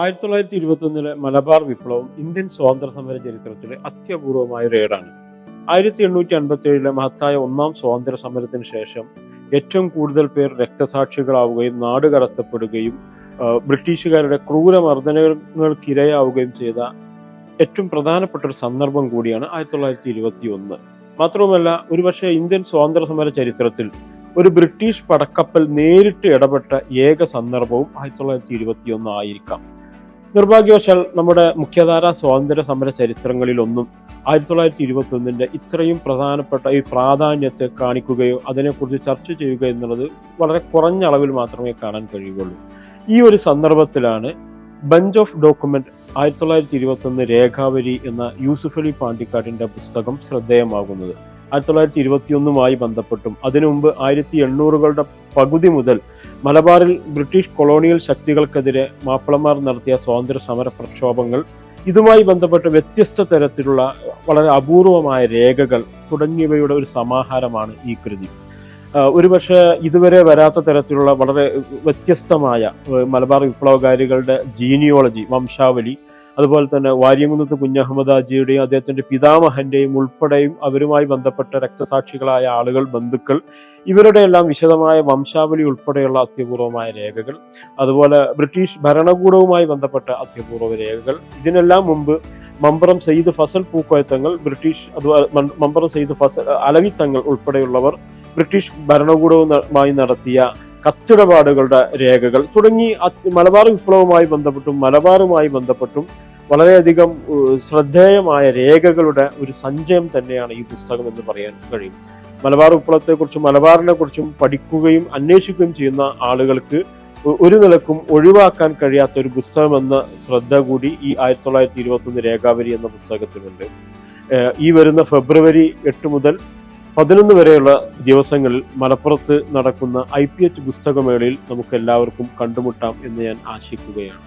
ആയിരത്തി തൊള്ളായിരത്തി ഇരുപത്തൊന്നിലെ മലബാർ വിപ്ലവം ഇന്ത്യൻ സ്വാതന്ത്ര്യ സമര ചരിത്രത്തിലെ അത്യപൂർവമായ ഒരു ഏടാണ്. ആയിരത്തി എണ്ണൂറ്റി അൻപത്തി ഏഴിലെ മഹത്തായ ഒന്നാം സ്വാതന്ത്ര്യ സമരത്തിന് ശേഷം ഏറ്റവും കൂടുതൽ പേർ രക്തസാക്ഷികളാവുകയും നാട് കടത്തപ്പെടുകയും ബ്രിട്ടീഷുകാരുടെ ക്രൂരമർദ്ദനങ്ങൾക്കിരയാവുകയും ചെയ്ത ഏറ്റവും പ്രധാനപ്പെട്ട ഒരു സന്ദർഭം കൂടിയാണ് ആയിരത്തി തൊള്ളായിരത്തി ഇരുപത്തി ഒന്ന് മാത്രവുമല്ല ഒരുപക്ഷെ ഇന്ത്യൻ സ്വാതന്ത്ര്യ സമര ചരിത്രത്തിൽ ഒരു ബ്രിട്ടീഷ് പടക്കപ്പൽ നേരിട്ട് ഇടപെട്ട ഏക സന്ദർഭവും ആയിരത്തി തൊള്ളായിരത്തി ഇരുപത്തി ഒന്ന് ആയിരിക്കാം. നിർഭാഗ്യവശാൽ നമ്മുടെ മുഖ്യധാര സ്വാതന്ത്ര്യ സമര ചരിത്രങ്ങളിലൊന്നും ആയിരത്തി തൊള്ളായിരത്തി ഇരുപത്തി ഇത്രയും പ്രധാനപ്പെട്ട ഈ പ്രാധാന്യത്തെ കാണിക്കുകയോ അതിനെക്കുറിച്ച് ചർച്ച ചെയ്യുക എന്നുള്ളത് വളരെ കുറഞ്ഞ അളവിൽ മാത്രമേ കാണാൻ കഴിയുകയുള്ളൂ. ഈ ഒരു സന്ദർഭത്തിലാണ് ബഞ്ച് ഓഫ് ഡോക്യുമെന്റ് ആയിരത്തി തൊള്ളായിരത്തി ഇരുപത്തി ഒന്ന് രേഖാവലി എന്ന യൂസുഫ് അലി പാണ്ടിക്കാട്ടിന്റെ പുസ്തകം ശ്രദ്ധേയമാകുന്നത്. ആയിരത്തി തൊള്ളായിരത്തി ഇരുപത്തിയൊന്നുമായി ബന്ധപ്പെട്ടും അതിനു മുമ്പ് ആയിരത്തി എണ്ണൂറുകളുടെ പകുതി മുതൽ മലബാറിൽ ബ്രിട്ടീഷ് കൊളോണിയൽ ശക്തികൾക്കെതിരെ മാപ്പിളമാർ നടത്തിയ സ്വാതന്ത്ര്യ സമര പ്രക്ഷോഭങ്ങൾ ഇതുമായി ബന്ധപ്പെട്ട് വ്യത്യസ്ത തരത്തിലുള്ള വളരെ അപൂർവമായ രേഖകൾ തുടങ്ങിയവയുടെ ഒരു സമാഹാരമാണ് ഈ കൃതി. ഒരുപക്ഷെ ഇതുവരെ വരാത്ത തരത്തിലുള്ള വളരെ വ്യത്യസ്തമായ മലബാർ വിപ്ലവകാരികളുടെ ജീനിയോളജി വംശാവലി അതുപോലെ തന്നെ വാര്യംകുന്നത്ത് കുഞ്ഞഹമ്മദാജിയുടെയും അദ്ദേഹത്തിന്റെ പിതാമഹന്റെയും ഉൾപ്പെടെയും അവരുമായി ബന്ധപ്പെട്ട രക്തസാക്ഷികളായ ആളുകൾ ബന്ധുക്കൾ ഇവരുടെ എല്ലാം വിശദമായ വംശാവലി ഉൾപ്പെടെയുള്ള അത്യപൂർവമായ രേഖകൾ അതുപോലെ ബ്രിട്ടീഷ് ഭരണകൂടവുമായി ബന്ധപ്പെട്ട അത്യപൂർവ രേഖകൾ. ഇതിനെല്ലാം മുമ്പ് മമ്പറം സയ്യിദ് ഫസൽ പൂക്കോയത്തങ്ങൾ ബ്രിട്ടീഷ് അതുപോലെ മമ്പറം സയ്യിദ് ഫസൽ അലവിത്തങ്ങൾ ഉൾപ്പെടെയുള്ളവർ ബ്രിട്ടീഷ് ഭരണകൂടവുമായി നടത്തിയ കത്തിടപാടുകളുടെ രേഖകൾ തുടങ്ങി മലബാർ വിപ്ലവവുമായി ബന്ധപ്പെട്ടും മലബാറുമായി ബന്ധപ്പെട്ടും വളരെയധികം ശ്രദ്ധേയമായ രേഖകളുടെ ഒരു സഞ്ചയം തന്നെയാണ് ഈ പുസ്തകം എന്ന് പറയാൻ കഴിയും. മലബാർ വിപ്ലവത്തെക്കുറിച്ചും മലബാറിനെ കുറിച്ചും പഠിക്കുകയും അന്വേഷിക്കുകയും ചെയ്യുന്ന ആളുകൾക്ക് ഒരു നിലക്കും ഒഴിവാക്കാൻ കഴിയാത്ത ഒരു പുസ്തകം എന്ന ശ്രദ്ധ കൂടി ഈ ആയിരത്തി തൊള്ളായിരത്തി ഇരുപത്തി ഒന്ന് രേഖാവലി എന്ന പുസ്തകത്തിനുണ്ട് ഈ വരുന്ന ഫെബ്രുവരി എട്ട് മുതൽ പതിനൊന്ന് വരെയുള്ള ദിവസങ്ങളിൽ മലപ്പുറത്ത് നടക്കുന്ന ഐ പി എച്ച് പുസ്തകമേളയിൽ നമുക്ക് എല്ലാവർക്കും കണ്ടുമുട്ടാം എന്ന് ഞാൻ ആശിക്കുകയാണ്.